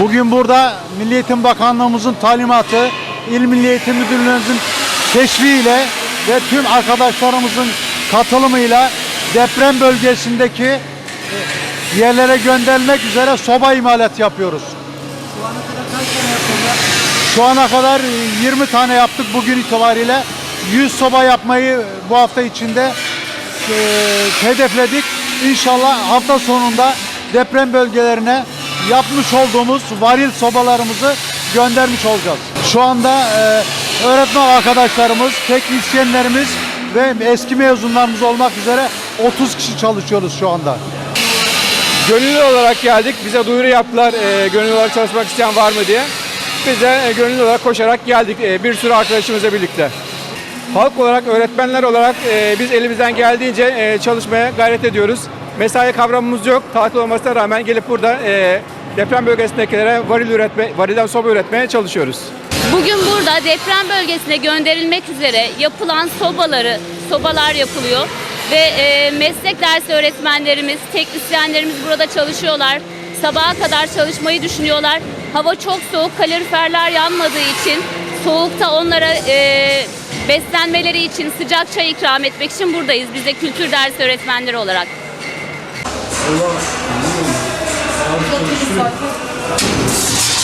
Bugün burada Milli Eğitim Bakanlığımızın talimatı, İl Milli Eğitim Müdürlüğümüzün teşviğiyle ve tüm arkadaşlarımızın katılımıyla deprem bölgesindeki e, yerlere gönderilmek üzere soba imalat yapıyoruz. Şu ana kadar e, 20 tane yaptık bugün itibariyle. 100 soba yapmayı bu hafta içinde e, hedefledik. İnşallah hafta sonunda deprem bölgelerine yapmış olduğumuz varil sobalarımızı göndermiş olacağız. Şu anda e, öğretmen arkadaşlarımız, teknisyenlerimiz ve eski mezunlarımız olmak üzere 30 kişi çalışıyoruz şu anda. Gönüllü olarak geldik. Bize duyuru yaptılar e, gönüllü olarak çalışmak isteyen var mı diye. Biz de e, gönüllü olarak koşarak geldik e, bir sürü arkadaşımızla birlikte. Halk olarak, öğretmenler olarak e, biz elimizden geldiğince e, çalışmaya gayret ediyoruz. Mesai kavramımız yok. Tatil olmasına rağmen gelip burada e, deprem bölgesindekilere varil üretme, varilden soba üretmeye çalışıyoruz. Bugün burada deprem bölgesine gönderilmek üzere yapılan sobaları, sobalar yapılıyor ve e, meslek dersi öğretmenlerimiz, teknisyenlerimiz burada çalışıyorlar. Sabaha kadar çalışmayı düşünüyorlar. Hava çok soğuk, kaloriferler yanmadığı için soğukta onlara e, beslenmeleri için sıcak çay ikram etmek için buradayız. Biz de kültür dersi öğretmenleri olarak. Çok Uzatırız zaten.